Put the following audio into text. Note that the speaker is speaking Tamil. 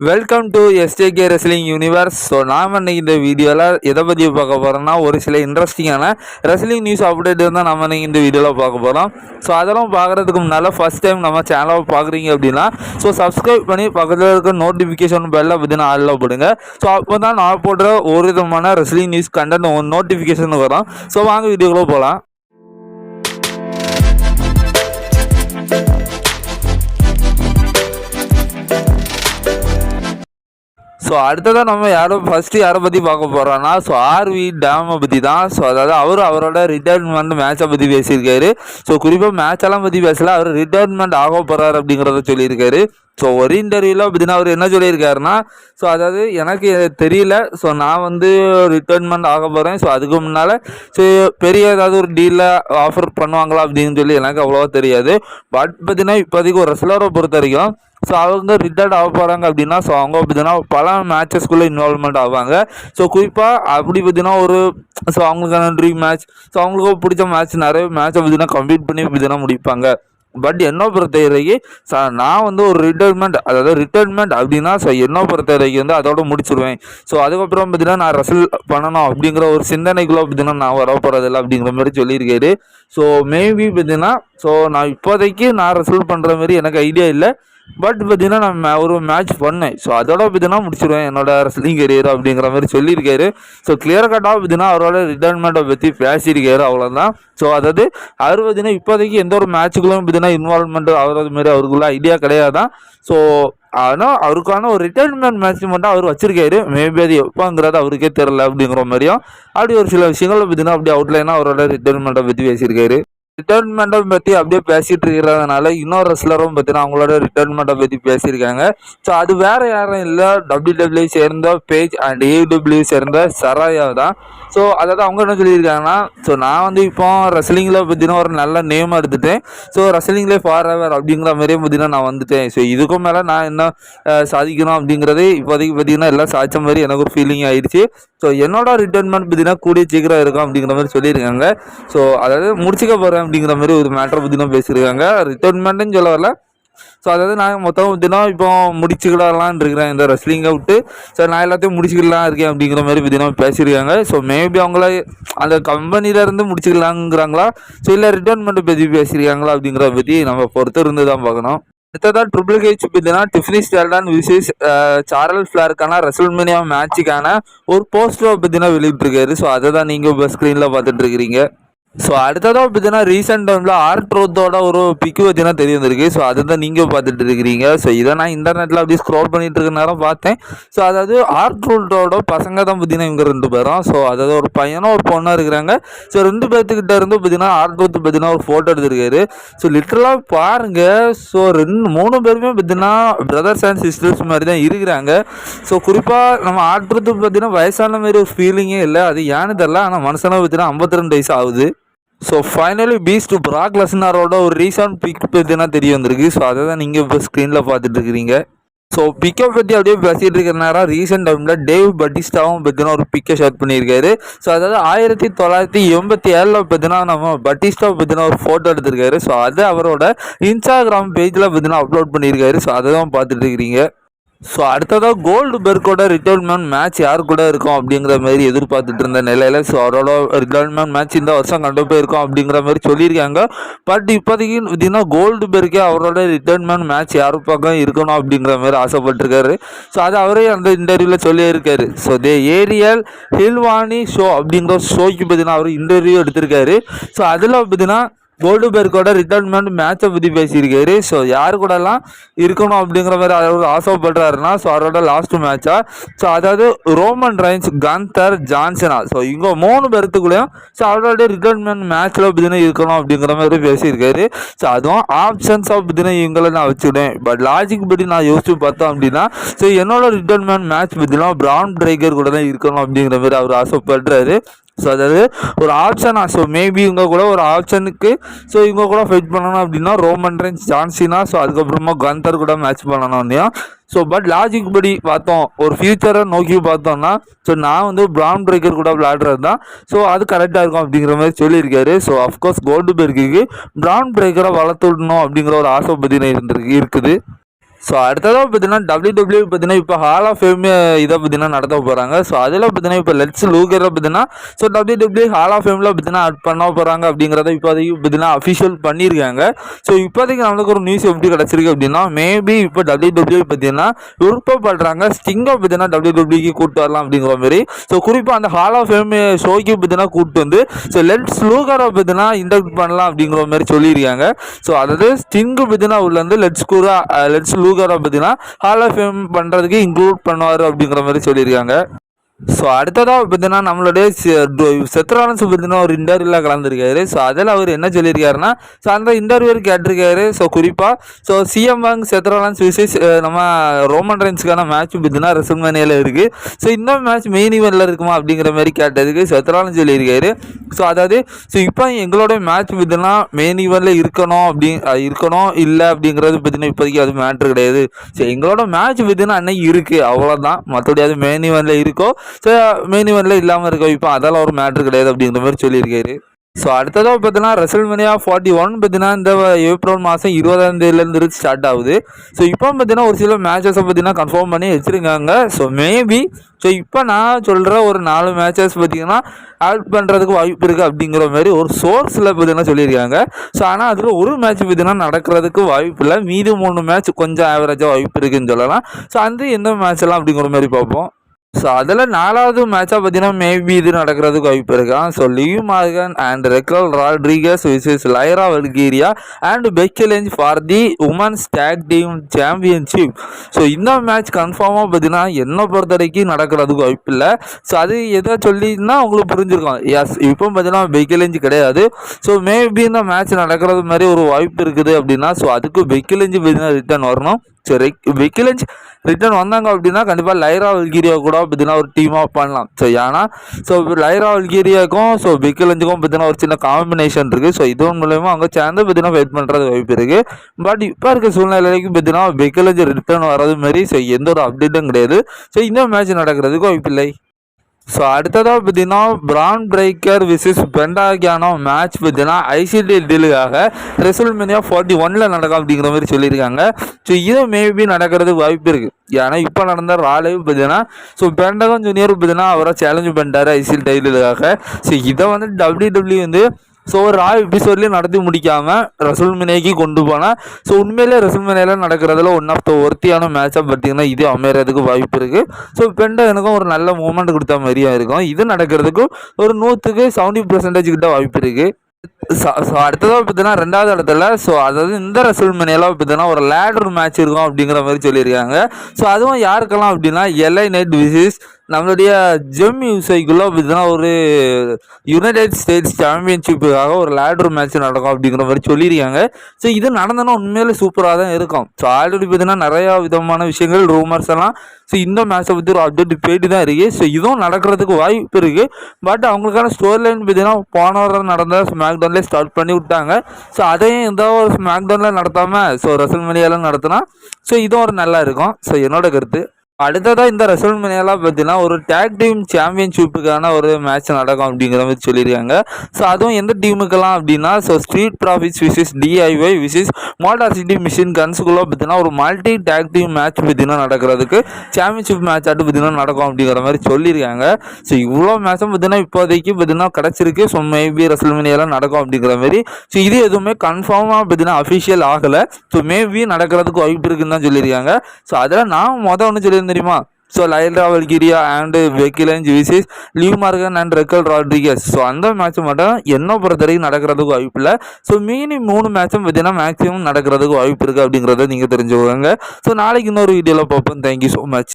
Welcome to STK wrestling universe so நாம் இன்னைக்கு இந்த வீடியோவில் எதை பற்றி பார்க்க போகிறோம்னா ஒரு சில இன்ட்ரெஸ்டிங்கான ரெஸ்லிங் நியூஸ் அப்டேட் இருந்தால் நம்ம இன்னைக்கு இந்த வீடியோவில் பார்க்க போகிறோம் ஸோ அதெல்லாம் பார்க்குறதுக்கு முன்னால் ஃபஸ்ட் டைம் நம்ம சேனலை பார்க்குறீங்க அப்படின்னா ஸோ சப்ஸ்கிரைப் பண்ணி பக்கத்தில் இருக்க நோட்டிஃபிகேஷன் பெல்ல பற்றின ஆளில் போடுங்க. ஸோ அப்போ தான் நான் போடுற ஒரு விதமான ரெஸ்லிங் நியூஸ் கண்டென்ட் நோட்டிஃபிகேஷன் வரும். ஸோ வாங்க வீடியோக்குள்ளே போகலாம் ஸோ அடுத்ததாக நம்ம யாரும் ஃபஸ்ட்டு யாரை பற்றி பார்க்க போகிறோன்னா ஸோ ஆர்வி டேமை பற்றி தான். ஸோ அதாவது அவர் அவரோட ரிட்டையர்மெண்ட் மேட்சை பற்றி பேசியிருக்காரு. ஸோ குறிப்பாக மேட்செல்லாம் பற்றி பேசல. அவர் ரிட்டையர்மெண்ட் ஆக போகிறார் அப்படிங்கிறத சொல்லியிருக்காரு. ஸோ ஒரு இன்டர்வியூவில் பார்த்தீங்கன்னா அவர் என்ன சொல்லியிருக்காருன்னா ஸோ அதாவது எனக்கு தெரியல. ஸோ நான் வந்து ரிட்டைர்மெண்ட் ஆக போகிறேன் ஸோ அதுக்கு முன்னால் ஸோ பெரிய ஏதாவது ஒரு டீலில் ஆஃபர் பண்ணுவாங்களா அப்படின்னு சொல்லி எனக்கு அவ்வளோவா தெரியாது. பட் பார்த்தீங்கன்னா இப்போதைக்கு ஒரு ரெஸ்லரை பொறுத்த வரைக்கும் ஸோ அவங்க ரிட்டையர்ட் ஆக போகிறாங்க அப்படின்னா ஸோ அவங்க பார்த்தீங்கன்னா பல மேட்சஸ்குள்ளே இன்வால்மெண்ட் ஆவாங்க. ஸோ குறிப்பாக அப்படி பார்த்தீங்கன்னா ஒரு ஸோ அவங்களுக்கான ட்ரீம் மேட்ச் ஸோ அவங்களுக்கு பிடிச்ச மேட்ச் நிறைய மேட்சை பார்த்தீங்கன்னா கம்ப்ளீட் பண்ணி பார்த்தீங்கன்னா முடிப்பாங்க. பட் என்ன பொறுத்த வரைக்கும் ச நான் வந்து ஒரு ரிட்டைர்மெண்ட் அதாவது ரிட்டைர்மெண்ட் அப்படின்னா ஸோ என்ன பொறுத்த வரைக்கும் வந்து அதோட முடிச்சிருவேன். ஸோ அதுக்கப்புறம் பார்த்தீங்கன்னா நான் ரசல் பண்ணணும் அப்படிங்கிற ஒரு சிந்தனைக்குள்ளே பார்த்தீங்கன்னா நான் வர போகிறதில்ல அப்படிங்கிற மாதிரி சொல்லியிருக்காரு. ஸோ மேபி பார்த்தீங்கன்னா ஸோ நான் இப்போதைக்கு நான் ரசல் பண்ணுற மாதிரி எனக்கு ஐடியா இல்லை. பட் பார்த்தீங்கன்னா நான் ஒரு மேட்ச் பண்ணேன். ஸோ அதோட பார்த்தீங்கன்னா முடிச்சிருவேன். என்னோட ரெஸ்லிங் கரியர் அப்படிங்கிற மாதிரி சொல்லியிருக்காரு. ஸோ கிளியர் கட்டாக பார்த்தீங்கன்னா அவரோட ரிட்டைர்மெண்ட்டை பற்றி பேசியிருக்காரு. அவ்வளோதான் ஸோ அதாவது அவர் பார்த்தீங்கன்னா இப்போதைக்கு எந்த ஒரு மேட்சுக்குள்ளும் பார்த்தீங்கன்னா இன்வால்மெண்ட் ஆகிறது மாதிரி அவருக்குள்ள ஐடியா கிடையாதான். ஸோ ஆனால் அவருக்கான ஒரு ரிட்டைர்மெண்ட் மேட்ச் மட்டும் அவர் வச்சிருக்காரு. மேபி அது எப்போங்கிறது அவருக்கே தெரில அப்படிங்கிற மாதிரியும் அப்படி ஒரு சில விஷயங்களில் பார்த்தீங்கன்னா அப்படி அவுட்லைனாக அவரோட ரிட்டைர்மெண்ட்டை பற்றி பேசியிருக்காரு. ரிட்டைர்மெண்ட்டை பற்றி அப்படியே பேசிகிட்டு இருக்கிறதுனால இன்னொரு ரெஸ்லரும் பார்த்தீங்கன்னா அவங்களோட ரிட்டைர்மெண்ட்டை பற்றி பேசியிருக்காங்க ஸோ அது வேறு யாரும் இல்லை. டபிள்யூ சேர்ந்த பேஜ் அண்ட் ஏடபிள்யூ சேர்ந்த சராயா தான். ஸோ அதாவது அவங்க என்ன சொல்லியிருக்காங்கன்னா ஸோ நான் வந்து இப்போ ரெஸ்லிங்கில் பார்த்தீங்கன்னா ஒரு நல்ல நேம் எடுத்துட்டேன். ஸோ ரெஸ்லிங்லேயே ஃபார் எவர் அப்படிங்கிற மாதிரியே பார்த்தீங்கன்னா நான் வந்துட்டேன். ஸோ இதுக்கும் மேலே நான் என்ன சாதிக்கணும் அப்படிங்கிறது இப்போதைக்கு பார்த்தீங்கன்னா எல்லாம் சாதிச்ச மாதிரி எனக்கு ஒரு ஃபீலிங் ஆயிடுச்சு. ஸோ என்னோட ரிட்டைர்மெண்ட் பார்த்தீங்கன்னா கூடிய சீக்கிரம் இருக்கும் அப்படிங்கிற மாதிரி சொல்லியிருக்காங்க. ஸோ அதாவது முடிச்சுக்க போகிறேன் அப்படிங்கிற மாதிரி ஒரு மேட்டரை பார்த்தீங்கன்னா பேசியிருக்காங்க. ரிட்டைர்மெண்ட்டுன்னு சொல்ல வரல. ஸோ அதாவது நான் மொத்தம் பார்த்தீங்கன்னா இப்போ முடிச்சுக்கிடலான்னு இருக்கிறேன். இந்த ரெஸ்லிங்கை விட்டு. ஸோ நான் எல்லாத்தையும் முடிச்சுக்கலாம் இருக்கேன் அப்படிங்கிற மாதிரி பார்த்தீங்கன்னா பேசியிருக்காங்க. ஸோ மேபி அவங்கள அந்த கம்பெனிலேருந்து முடிச்சுக்கலாங்கிறாங்களா ஸோ இல்லை ரிட்டர்ன்மெண்ட்டை பற்றி பேசியிருக்காங்களா அப்படிங்கிறத பற்றி நம்ம பொறுத்து இருந்து தான் பார்க்கணும். அடுத்ததாக ட்ரிபிள் ஹெச் பார்த்தீங்கன்னா டிஃபினி ஸ்டால்டான் விசேஷ் சாரல் ஃபிளாருக்கான ரெசல்மேனியா மேட்சுக்கான ஒரு போஸ்டரை பார்த்தீங்கன்னா வெளியிட்டிருக்காரு. ஸோ அதை தான் நீங்கள் இப்போ ஸ்க்ரீனில் பார்த்துட்டு இருக்கிறீங்க. ஸோ அடுத்ததாக பார்த்தீங்கன்னா ரீசெண்ட் டைமில் ஆர்ட் ரோத்தோட ஒரு பிக்கு பார்த்தீங்கன்னா தெரிய வந்திருக்கு. ஸோ அதை தான் நீங்கள் பார்த்துட்டு இருக்கிறீங்க. ஸோ இதை நான் இன்டர்நெட்டில் அப்படியே ஸ்க்ரோல் பண்ணிட்டு இருக்க நேரம் பார்த்தேன். ஸோ அதாவது ஆர்ட் ரோத்தோட பசங்க தான் பார்த்தீங்கன்னா இவங்க ரெண்டு பேரும். ஸோ அதாவது ஒரு பையனும் ஒரு பொண்ணாக இருக்கிறாங்க. ஸோ ரெண்டு பேர்த்துக்கிட்ட இருந்து பார்த்தீங்கன்னா ஆர்ட் ரோத்து பார்த்தீங்கன்னா ஒரு ஃபோட்டோ எடுத்திருக்காரு. ஸோ லிட்டரலாக பாருங்கள் ஸோ ரெண்டு மூணு பேருமே பார்த்தீங்கன்னா பிரதர்ஸ் அண்ட் சிஸ்டர்ஸ் மாதிரி தான் இருக்கிறாங்க. ஸோ குறிப்பாக நம்ம ஆடுறது பார்த்தீங்கன்னா வயசான மாதிரி ஒரு ஃபீலிங்கே இல்லை. அது ஏன்னு தெரில ஆனால் மனுஷனாக பார்த்தீங்கன்னா ஐம்பத்தி ரெண்டு வயசு ஆகுது. ஸோ ஃபைனலி பீஸ்ட் பிராக் லெஸ்னாரோட ஒரு ரீசன்ட் பிக் பார்த்தீங்கன்னா தெரிய வந்திருக்கு. ஸோ அதை தான் நீங்கள் இப்போ ஸ்க்ரீனில் பார்த்துட்டு இருக்கிறீங்க. ஸோ பிக்கை பற்றி அப்படியே பேசிகிட்டு இருக்கிற நேரம் ரீசெண்ட் டைமில் டேவ் பட்டிஸ்டாவும் பார்த்தீங்கன்னா ஒரு பிக்கை ஷேர் பண்ணியிருக்காரு. ஸோ அதாவது ஆயிரத்தி தொள்ளாயிரத்தி எண்பத்தி ஏழில் பார்த்தீங்கன்னா நம்ம பட்டிஸ்டா பார்த்தீங்கன்னா ஒரு ஃபோட்டோ எடுத்திருக்காரு. ஸோ அதை அவரோட இன்ஸ்டாகிராம் பேஜில் பார்த்தீங்கன்னா அப்லோட் பண்ணியிருக்காரு. ஸோ அதை தான் பார்த்துட்டு இருக்கிறீங்க. ஸோ அடுத்ததாக கோல்டு பெர்க்கோட ரிட்டைர்மெண்ட் மேட்ச் யார் கூட இருக்கும் அப்படிங்கிற மாதிரி எதிர்பார்த்துட்டு இருந்த நிலையில் ஸோ அவரோட ரிட்டைர்மெண்ட் மேட்ச் இந்த வருஷம் கண்டு போயிருக்கோம் அப்படிங்கிற மாதிரி சொல்லியிருக்காங்க. பட் இப்போதைக்கு பார்த்தீங்கன்னா கோல்டு பெர்க்கே அவரோட ரிட்டைர்மெண்ட் மேட்ச் யார் பக்கம் இருக்கணும் அப்படிங்கிற மாதிரி ஆசைப்பட்டிருக்காரு. ஸோ அது அவரே அந்த இன்டர்வியூவில் சொல்லியிருக்காரு. So the Ariel Helwani show அப்படிங்கிற ஷோக்கு பார்த்தீங்கன்னா அவர் இன்டர்வியூ எடுத்திருக்காரு. ஸோ அதில் பார்த்தீங்கன்னா கோல்டு பெர்க்கோட ரிட்டைர்மெண்ட் மேட்சை பற்றி பேசியிருக்காரு. ஸோ யார் கூடலாம் இருக்கணும் அப்படிங்கிற மாதிரி அவர் ஆசைப்படுறாருன்னா ஸோ அவரோட லாஸ்ட் மேட்சா ஸோ அதாவது ரோமன் ரைன்ஸ் கந்தர் ஜான்சனா ஸோ இங்கே மூணு பேர்த்துக்குள்ளேயும் ஸோ அவரோட ரிட்டைர்மெண்ட் மேட்ச்சில் பார்த்தீங்கன்னா இருக்கணும் அப்படிங்கிற மாதிரி பேசியிருக்காரு. ஸோ அதுவும் ஆப்ஷன்ஸாக பார்த்தீங்கன்னா இவங்களை நான் வச்சுவிடுவேன் பட் லாஜிக் படி நான் யோசிச்சு பார்த்தோம் அப்படின்னா ஸோ என்னோட ரிட்டைர்மெண்ட் மேட்ச் பார்த்தீங்கன்னா ப்ரவுன் பிரேக்கர் கூட தான் இருக்கணும் அப்படிங்கிற மாதிரி அவர் ஆசைப்படுறாரு. ஸோ அதாவது ஒரு ஆப்ஷனா ஸோ மேபி இவங்க கூட ஒரு ஆப்ஷனுக்கு ஸோ இவங்க கூட ஃபைட் பண்ணணும் அப்படின்னா ரோமன் ரென்ஸ் ஜான்சினா ஸோ அதுக்கப்புறமா கந்தர் கூட மேட்ச் பண்ணணும் இல்லையா? ஸோ பட் லாஜிக் படி பார்த்தோம். ஒரு ஃபியூச்சரை நோக்கி பார்த்தோம்னா ஸோ நான் வந்து ப்ரவுன் பிரேக்கர் கூட விளையாடுறது தான் ஸோ அது கரெக்டாக இருக்கும் அப்படிங்கிற மாதிரி சொல்லியிருக்காரு. So of course Goldberg Bron பிரேக்கரை வளர்த்து விடணும் அப்படிங்கிற ஒரு ஆசை பற்றின இருந்திருக்கு இருக்குது. ஸோ அடுத்ததாக பார்த்தீங்கன்னா டபிள்யூ டபிள்யூ பார்த்தீங்கன்னா இப்போ ஹால் ஆஃப் ஃபேம் இதை பார்த்தீங்கன்னா நடத்த போகிறாங்க ஸோ அதில் பார்த்தீங்கன்னா இப்போ லெட்ஸ் லூகரை பார்த்தீங்கன்னா so W W hall of ஃபேமில் பார்த்தீங்கன்னா அட் பண்ண போகிறாங்க அப்படிங்கிறத இப்போதைக்கு பார்த்தீங்கன்னா அஃபிஷியல் பண்ணியிருக்காங்க. ஸோ இப்போதைக்கு நம்மளுக்கு ஒரு நியூஸ் எப்படி கிடச்சிருக்கு அப்படின்னா மேபி இப்போ டபிள்யூ டபிள்யூ பார்த்தீங்கன்னா விருப்பப்படுறாங்க. ஸ்டிங்கை பார்த்தீங்கன்னா டபிள்யூ டபிள்யூக்கு கூப்பிட்டு வரலாம் அப்படிங்கிற மாதிரி. ஸோ குறிப்பாக அந்த ஹால் ஆஃப் ஃபேம் ஷோக்கு பார்த்தீங்கன்னா கூப்பிட்டு வந்து ஸோ லெட்ஸ் லூகரை பார்த்தீங்கன்னா இன்டர்ட் பண்ணலாம் அப்படிங்கிற மாதிரி சொல்லியிருக்காங்க. ஸோ அதாவது ஸ்டிங்கு பார்த்தீங்கன்னா உள்ளேருந்து லெட்ஸ் கூரா லெட்ஸ் லூ லூகரை பார்த்தீங்கன்னா ஹால் ஆஃப் ஃபேம் பண்ணுறதுக்கு இன்க்ளூட் பண்ணுவார் அப்படிங்கிற மாதிரி சொல்லியிருக்காங்க. ஸோ அடுத்ததாக பார்த்தீங்கன்னா நம்மளுடைய செத்ரானஸ் பார்த்தீங்கன்னா ஒரு இன்டர்வியூவில் கலந்துருக்காரு. ஸோ அதில் அவர் என்ன சொல்லியிருக்காருன்னா ஸோ அந்த இன்டர்வியூ கேட்டிருக்காரு. ஸோ குறிப்பாக ஸோ சிஎம் வாங் செத்ராலன்ஸ் விசேஷ் நம்ம ரோமன் ரைன்ஸுக்கான மேட்ச் பார்த்தீங்கன்னா ரெசல்மேனியில் இருக்குது ஸோ இந்த மேட்ச் மெயின் ஈவெண்ட்டில் இருக்குமா அப்படிங்கிற மாதிரி கேட்டதுக்கு செத்ரானஸ் சொல்லியிருக்காரு. ஸோ அதாவது ஸோ இப்போ எங்களோட மேட்ச் பார்த்தீங்கன்னா மெயின் ஈவெண்ட்டில் இருக்கணும் அப்படி இருக்கணும் இல்லை அப்படிங்கிறது பார்த்தீங்கன்னா இப்போதைக்கு அது மேட்ரு கிடையாது. ஸோ எங்களோட மேட்ச் பார்த்தீங்கன்னா அன்னைக்கு இருக்குது அவ்வளோதான் மற்றபடி அது மெயின் ஈவெண்ட்டில் இருக்கோ ஸோ மெயின் இவெண்ட்டில் இல்லாமல் இருக்க இப்போ அதெல்லாம் ஒரு மேட்ரு கிடையாது அப்படிங்கிற மாதிரி சொல்லியிருக்காரு. ஸோ அடுத்ததாக பார்த்தீங்கன்னா ரெசல்மேனியா ஃபார்ட்டி ஒன் பார்த்தீங்கன்னா இந்த ஏப்ரல் மாதம் இருபதாம் தேதியிலேருந்து ஸ்டார்ட் ஆகுது. ஸோ இப்போ பார்த்தீங்கன்னா ஒரு சில மேட்சஸை பார்த்தீங்கன்னா கன்ஃபார்ம் பண்ணி வச்சுருக்காங்க. ஸோ மேபி ஸோ இப்போ நான் சொல்கிற ஒரு நாலு மேட்சஸ் பார்த்தீங்கன்னா ஆட் பண்ணுறதுக்கு வாய்ப்பு இருக்குது அப்படிங்கிற மாதிரி ஒரு சோர்ஸில் பார்த்தீங்கன்னா சொல்லியிருக்காங்க. ஸோ ஆனால் அதில் ஒரு மேட்ச் பார்த்தீங்கன்னா நடக்கிறதுக்கு வாய்ப்பு இல்லை. மீதி மூணு மேட்ச் கொஞ்சம் ஆவரேஜாக வாய்ப்பு இருக்குதுன்னு சொல்லலாம். ஸோ அந்த எந்த மேட்ச்லாம் அப்படிங்கிற மாதிரி பார்ப்போம். ஸோ அதில் நாலாவது மேட்சாக பார்த்தீங்கன்னா மேபி இது நடக்கிறதுக்கு வாய்ப்பு இருக்கான் so Liv Morgan and Raquel Rodriguez versus Lyra Valkyria and Becky Lynch for the women's tag team championship so இந்த மேட்ச் கன்ஃபார்மாக பார்த்தீங்கன்னா என்னை பொறுத்த வரைக்கும் நடக்கிறதுக்கு வாய்ப்பு இல்லை. ஸோ அது எதை சொல்லினா உங்களுக்கு புரிஞ்சிருக்கும். எஸ் இப்போ பார்த்தீங்கன்னா பெக்கலேஞ்சு கிடையாது. ஸோ மேபி இந்த மேட்ச் நடக்கிறது மாதிரி ஒரு வாய்ப்பு இருக்குது அப்படின்னா ஸோ அதுக்கு பெக்கலேஞ்சு பார்த்தீங்கன்னா ரிட்டர்ன் வரணும். சரி விக்கிலஞ்ச் ரிட்டர்ன் வந்தாங்க அப்படின்னா கண்டிப்பாக லைரா வல்கீரியா கூட பார்த்தீங்கன்னா ஒரு டீமாக பண்ணலாம். ஸோ ஏன்னா ஸோ லைரா வல்கீரியாவுக்கும் ஸோ விக்கிலஞ்சுக்கும் பார்த்தீங்கன்னா ஒரு சின்ன காம்பினேஷன் இருக்குது ஸோ இதன் மூலயமா அங்கே சேர்ந்து பார்த்தீங்கன்னா வெயிட் பண்ணுறது வாய்ப்பு இருக்குது பட் இப்போ இருக்க சூழ்நிலைக்கு பார்த்தீங்கன்னா விக்கிலஞ்சு ரிட்டர்ன் வர்றது மாதிரி ஸோ எந்த ஒரு அப்டேட்டும் கிடையாது. ஸோ இந்த மேட்ச் நடக்கிறதுக்கு வாய்ப்பு இல்லை ஸோ அடுத்ததாக பார்த்தீங்கன்னா பிரான் பிரேக்கர் விசிஸ் பெண்டாகியானோ மேட்ச் பார்த்தீங்கன்னா ஐசிடி டீலுக்காக ரெசல்மேனியா ஃபார்ட்டி ஒனில் நடக்கும் அப்படிங்கிற மாதிரி சொல்லியிருக்காங்க. ஸோ இது மேபி நடக்கிறதுக்கு வாய்ப்பு இருக்குது ஏன்னா இப்போ நடந்த ராலையும் பார்த்தீங்கன்னா ஸோ பெண்டகம் ஜூனியர் பார்த்தீங்கன்னா அவரை சேலஞ்சு பண்ணிட்டார் ஐசிஎல் டைலுக்காக ஸோ இதை வந்து டபிள்யூ டபிள்யூ வந்து ஸோ ஒரு ரா எபிசோட்லேயும் நடத்தி முடிக்காமல் ரசூல் மினேக்கு கொண்டு போனால் ஸோ உண்மையிலே ரசூல் மினேல நடக்கிறதுல ஒன் ஆஃப் த ஒர்த்தியான மேட்சாக பார்த்தீங்கன்னா இது அமையறதுக்கு வாய்ப்பு இருக்குது ஸோ பெண்டை எனக்கும் ஒரு நல்ல மூமெண்ட் கொடுத்த மாதிரியும் இருக்கும். இது நடக்கிறதுக்கும் ஒரு நூற்றுக்கு செவன்டி பர்சன்டேஜ் கிட்ட வாய்ப்பு இருக்குது ஸோ அடுத்ததாக பார்த்தீங்கன்னா ரெண்டாவது இடத்துல ஸோ அதாவது இந்த ரசூல் மணியெல்லாம் பார்த்தீங்கன்னா ஒரு லேடர் மேட்ச் இருக்கும் அப்படிங்கிற மாதிரி சொல்லியிருக்காங்க. ஸோ அதுவும் யாருக்கெல்லாம் அப்படின்னா எல்ஐ நைட் விசிஸ் நம்மளுடைய ஜெம் யூசைக்குள்ளே பார்த்தீங்கன்னா ஒரு யுனைடெட் ஸ்டேட்ஸ் சாம்பியன்ஷிப்புக்காக ஒரு லேட்ரு மேட்ச் நடக்கும் அப்படிங்கிற மாதிரி சொல்லியிருக்காங்க. ஸோ இது நடந்தனா உண்மையிலே சூப்பராக தான் இருக்கும். ஸோ ஆல்ரெடி பார்த்தீங்கன்னா நிறையா விதமான விஷயங்கள் ரூமர்ஸ் எல்லாம். ஸோ இந்த மேட்ச்சை பற்றி ஒரு அப்டேட் போயிட்டு தான் இருக்குது ஸோ இதுவும் நடக்கிறதுக்கு வாய்ப்பு இருக்குது பட் அவங்களுக்கான ஸ்டோரி லைன் பார்த்தீங்கன்னா போன வாரம் நடந்த ஸ்மாக்டவுன்லேயே ஸ்டார்ட் பண்ணி விட்டாங்க. ஸோ அதையும் எந்த ஒரு ஸ்மாக்டவுனில் நடத்தாமல் ஸோ ரசல் மணியெல்லாம் நடத்தினா ஸோ இதுவும் ஒரு நல்லா இருக்கும். ஸோ என்னோட கருத்து. அடுத்ததாக இந்த ரெசல்மேனியாலாம் பார்த்தீங்கன்னா ஒரு டேக் டீம் சாம்பியன்ஷிப்புக்கான ஒரு மேட்ச் நடக்கும் அப்படிங்கிற மாதிரி சொல்லியிருக்காங்க. ஸோ அதுவும் எந்த டீமுக்கெல்லாம் அப்படின்னா so Street Profits versus DIY versus Motor City Machine கன்ஸுக்குள்ளே பார்த்தீங்கன்னா ஒரு மல்டி டேக் டீம் மேட்ச் பார்த்தீங்கன்னா நடக்கிறதுக்கு சாம்பியன்ஷிப் மேட்ச் ஆட்டு பார்த்தீங்கன்னா நடக்கும் அப்படிங்கிற மாதிரி சொல்லியிருக்காங்க. ஸோ இவ்வளோ மேட்சும் பார்த்தீங்கன்னா இப்போதைக்கு பார்த்தீங்கன்னா கிடச்சிருக்கு. ஸோ மேபி ரெசல்மேனியாலாம் நடக்கும் அப்படிங்கிற மாதிரி. ஸோ இது எதுவுமே கன்ஃபார்மாக பார்த்தீங்கன்னா அஃபிஷியல் ஆகலை. ஸோ மேபி நடக்கிறதுக்கு வாய்ப்பு இருக்குன்னு தான் சொல்லியிருக்காங்க. ஸோ அதில் நான் மொதல் ஒன்று சொல்லி தெரியுமா? So Lyra Valkyria and Becky Lynch versus Liv Morgan and Raquel Rodriguez so அந்த மேட்ச் மட்டும் என்ன பொறுத்த வரைக்கும் நடக்கிறதுக்கு வாய்ப்பு இல்லை. ஸோ மீனி மூணு மேட்சும் பார்த்தீங்கன்னா மேக்ஸிமம் நடக்கிறதுக்கு வாய்ப்பு இருக்குது அப்படிங்கிறத நீங்கள் தெரிஞ்சுக்கோங்க. ஸோ நாளைக்கு இன்னொரு வீடியோவில் பார்ப்போம். Thank you so much